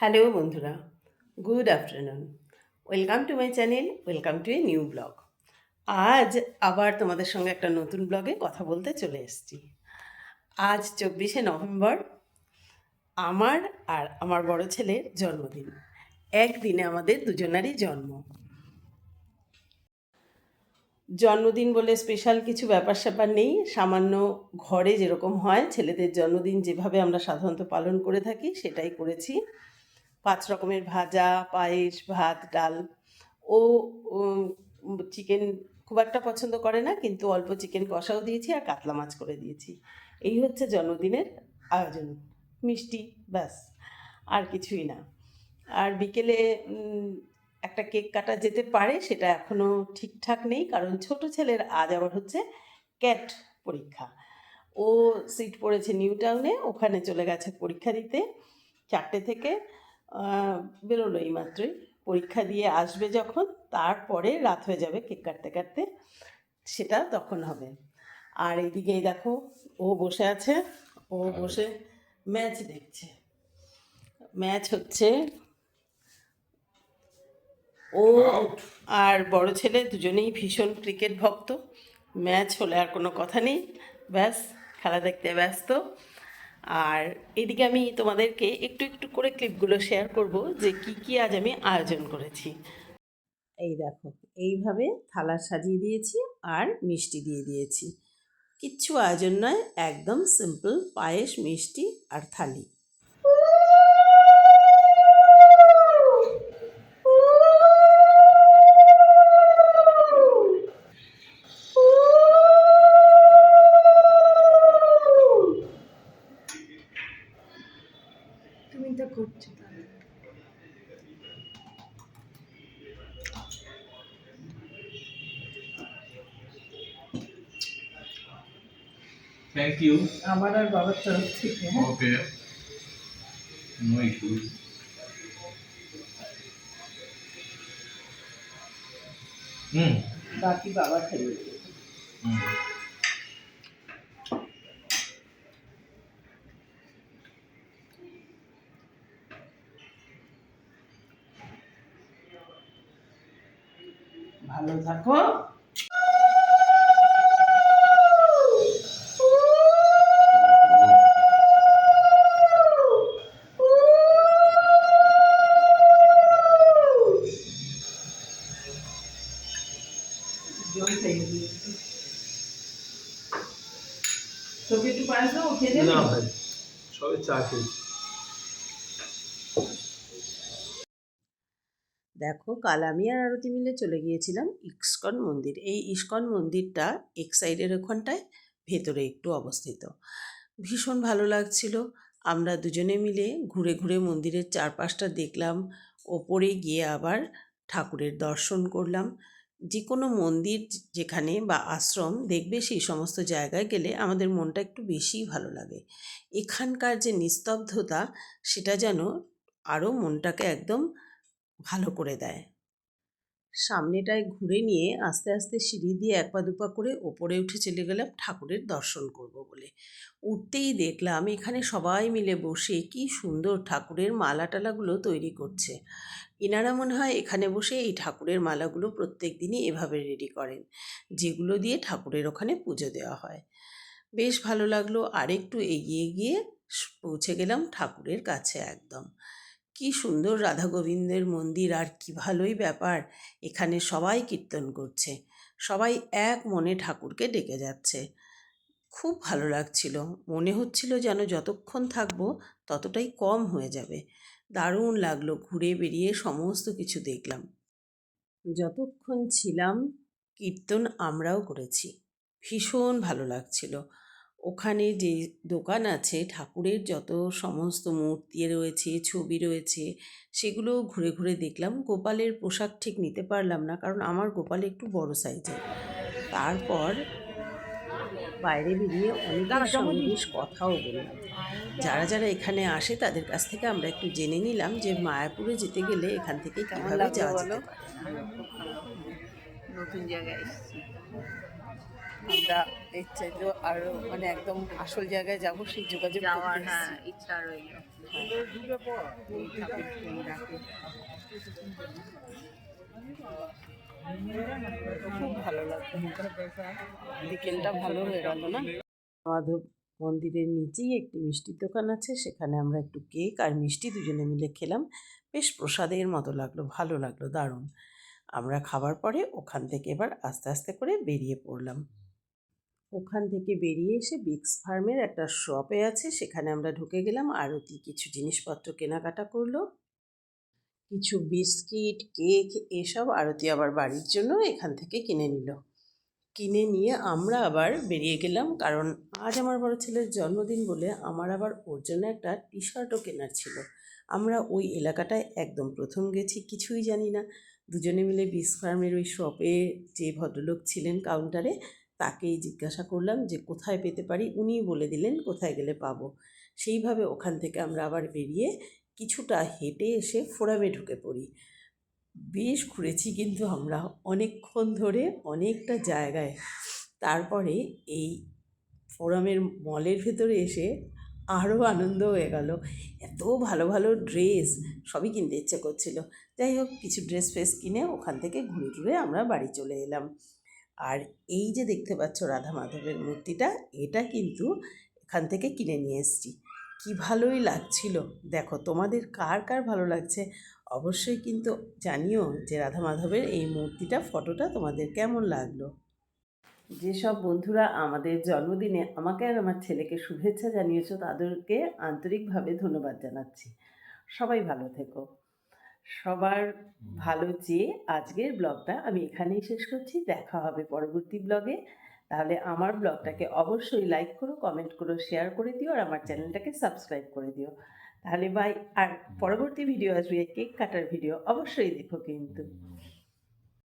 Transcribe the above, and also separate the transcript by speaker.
Speaker 1: Hello বন্ধুরা। Good afternoon welcome to my channel welcome to a new blog আজ আবার তোমাদের সঙ্গে একটা নতুন ব্লগে কথা বলতে চলে এসেছি। আজ চব্বিশে নভেম্বর, আমার আর আমার বড় ছেলের জন্মদিন। একদিনে আমাদের দুজনারই জন্ম। জন্মদিন বলে স্পেশাল কিছু ব্যাপার স্যাপার নেই। সামান্য ঘরে যেরকম হয়, ছেলেদের জন্মদিন যেভাবে আমরা সাধারণত পালন করে থাকি, সেটাই করেছি। পাঁচ রকমের ভাজা, পায়েস, ভাত, ডাল। ও চিকেন খুব একটা পছন্দ করে না, কিন্তু অল্প চিকেন কষাও দিয়েছি আর কাতলা মাছ করে দিয়েছি। এই হচ্ছে জন্মদিনের আয়োজন। মিষ্টি, ব্যাস, আর কিছুই না। আর বিকেলে একটা কেক কাটা যেতে পারে, সেটা এখনও ঠিকঠাক নেই, কারণ ছোট ছেলের আজ আবার হচ্ছে ক্যাট পরীক্ষা। ও সিট পড়েছে নিউ টাউনে ওখানে চলে গেছে পরীক্ষা দিতে, চারটে থেকে। বেরোলো এই মাত্রই পরীক্ষা দিয়ে আসবে যখন তারপরে রাত হয়ে যাবে কেক কাটতে কাটতে সেটা তখন হবে। আর এদিকে দেখো ও বসে আছে ও বসে ম্যাচ দেখছে। ম্যাচ হচ্ছে ও আর বড় ছেলে দুজনেই ভীষণ ক্রিকেট ভক্ত। ম্যাচ হলে আর কোনো কথা নেই। ব্যাস খেলা দেখতে ব্যস্ত। আর এদিকে আমি তোমাদেরকে একটু একটু করে ক্লিপগুলো শেয়ার করব যে কি কি আজ আমি আয়োজন করেছি। এই দেখো, এইভাবে থালা সাজিয়ে দিয়েছি আর মিষ্টি দিয়ে দিয়েছি। কিচ্ছু আয়োজন নয়, একদম সিম্পল পায়েস, মিষ্টি আর থালি।
Speaker 2: তো করছ তাহলে।
Speaker 3: Thank
Speaker 1: আমার আর বাবার তরফ থেকে
Speaker 3: Okay. No issues. হুম।
Speaker 1: বাকি বাবা খাইয়ে
Speaker 3: হুম।
Speaker 1: ভালো থাকো। তোকে একটু পায়েস দাও খেয়ে যাবে
Speaker 3: না ভাই সবে চা খেয়েছি।
Speaker 1: দেখো কাল আমি আর আরতি মিলে চলে গিয়েছিলাম ইস্কন মন্দির। এই ইস্কন মন্দিরটা এক সাইডের ওখানটায়, ভেতরে একটু অবস্থিত। ভীষণ ভালো লাগছিল। আমরা দুজনে মিলে ঘুরে ঘুরে মন্দিরের চারপাশটা দেখলাম। ওপরে গিয়ে আবার ঠাকুরের দর্শন করলাম। যে কোনো মন্দির যেখানে বা আশ্রম দেখবে সেই সমস্ত জায়গায় গেলে আমাদের মনটা একটু বেশিই ভালো লাগে। এখানকার যে নিস্তব্ধতা, সেটা যেন আরও মনটাকে একদম ভালো করে দেয়। সামনেটায় ঘুরে নিয়ে আস্তে আস্তে সিঁড়ি দিয়ে এক পা দুপা করে ওপরে উঠে চলে গেলাম ঠাকুরের দর্শন করব বলে। উঠতেই দেখলাম এখানে সবাই মিলে বসে কি সুন্দর ঠাকুরের মালা টালাগুলো তৈরি করছে। এনারা মনে হয় এখানে বসে এই ঠাকুরের মালাগুলো প্রত্যেক দিনই এভাবে রেডি করেন, যেগুলো দিয়ে ঠাকুরের ওখানে পুজো দেওয়া হয়। বেশ ভালো লাগল, আরেকটু এগিয়ে গিয়ে পৌঁছে গেলাম ঠাকুরের কাছে একদম। কি সুন্দর রাধা গোবিন্দের মন্দির আর কি ভালোই ব্যাপার। এখানে সবাই কীর্তন করছে, সবাই এক মনে ঠাকুরকে ডেকে যাচ্ছে। খুব ভালো লাগছিল, মনে হচ্ছিল যেন যতক্ষণ থাকব ততটাই কম হয়ে যাবে। দারুণ লাগল, ঘুরে বেরিয়ে সমস্ত কিছু দেখলাম। যতক্ষণ ছিলাম, কীর্তন আমরাও করেছি। ভীষণ ভালো লাগছিল। ওখানে যে দোকান আছে ঠাকুরের যত সমস্ত মূর্তি রয়েছে ছবি রয়েছে সেগুলো ঘুরে ঘুরে দেখলাম। গোপালের পোশাক ঠিক নিতে পারলাম না কারণ আমার গোপাল একটু বড় সাইজের। তারপর বাইরে বেরিয়ে অনেকের সঙ্গে বেশ কথাও বললাম। যারা যারা এখানে আসে তাদের কাছ থেকে আমরা একটু জেনে নিলাম যে মায়াপুরে যেতে গেলে এখান থেকে কীভাবে যাওয়া যেতে পারে।
Speaker 2: নতুন জায়গায়।
Speaker 1: আমরা চাইতেও আরও মানে একদম আসল জায়গায় যাব সেই যোগাযোগ
Speaker 2: যাওয়ার হ্যাঁ ইচ্ছা রইল।
Speaker 1: এই ঠাকুর ফোন ডাকে। খুব ভালো লাগল। বিকেলটা ভালো হয়ে গেল না? মাধব মন্দিরের নিচেই একটি মিষ্টির দোকান আছে সেখানে আমরা একটু কেক আর মিষ্টি দুজনে মিলে খেলাম। বেশ প্রসাদের মতো লাগল ভালো লাগল দারুণ। আমরা খাবার পরে ওখান থেকে এবার আস্তে আস্তে করে বেরিয়ে পড়লাম। ওখান থেকে বেরিয়ে এসে বিক্স ফার্মের একটা শপে আছে, সেখানে আমরা ঢুকে গেলাম। আরতি কিছু জিনিসপত্র কেনাকাটা করল। কিছু বিস্কিট, কেক, এসব আরতি আবার বাড়ির জন্য এখান থেকে কিনে নিল। কিনে নিয়ে আমরা আবার বেরিয়ে গেলাম, কারণ আজ আমার বড় ছেলের জন্মদিন বলে আমার আবার ওর জন্য একটা টি শার্টও কেনার ছিল। আমরা ওই এলাকাটায় একদম প্রথম গেছি, কিছুই জানি না। দুজনে মিলে বিস ফার্মের ওই শপে যে ভদ্রলোক ছিলেন কাউন্টারে তাকেই জিজ্ঞাসা করলাম যে, কোথায় পেতে পারি? উনিই বলে দিলেন, কোথায় গেলে পাবো? সেইভাবে ওখান থেকে আমরা আবার বেরিয়ে কিছুটা হেঁটে এসে ফোরামে ঢুকে পড়ি। বেশ ঘুরেছি কিন্তু আমরা অনেকক্ষণ ধরে, অনেকটা জায়গায়। তারপরে এই ফোরামের মলের ভেতরে এসে আরও আনন্দ হয়ে গেল। এত ভালো ভালো ড্রেস, সবই কিনতে ইচ্ছে করছিল। যাই হোক, কিছু ড্রেস ফ্রেস কিনে ওখান থেকে ঘুরে টুরে আমরা বাড়ি চলে এলাম। আর এই যে দেখতে পাচ্ছ রাধা মাধবের মূর্তিটা, এটা কিন্তু এখান থেকে কিনে নিয়ে এসেছি। কী ভালোই লাগছিল। দেখো, তোমাদের কার কার ভালো লাগছে অবশ্যই কিন্তু জানিও যে রাধা মাধবের এই মূর্তিটা, ফটোটা তোমাদের কেমন লাগল। যেসব বন্ধুরা আমাদের জন্মদিনে আমাকে আর আমার ছেলেকে শুভেচ্ছা জানিয়েছো, তাদেরকে আন্তরিকভাবে ধন্যবাদ জানাচ্ছি। সবাই ভালো থেকো। সবার ভালো চেয়ে আজকের ব্লগটা আমি এখানেই শেষ করছি। দেখা হবে পরবর্তী ব্লগে। তাহলে আমার ব্লগটাকে অবশ্যই লাইক করো কমেন্ট করো শেয়ার করে দিও আর আমার চ্যানেলটাকে সাবস্ক্রাইব করে দিও। তাহলে ভাই আর পরবর্তী ভিডিও আসবে কেক কাটার ভিডিও অবশ্যই দেখো কিন্তু।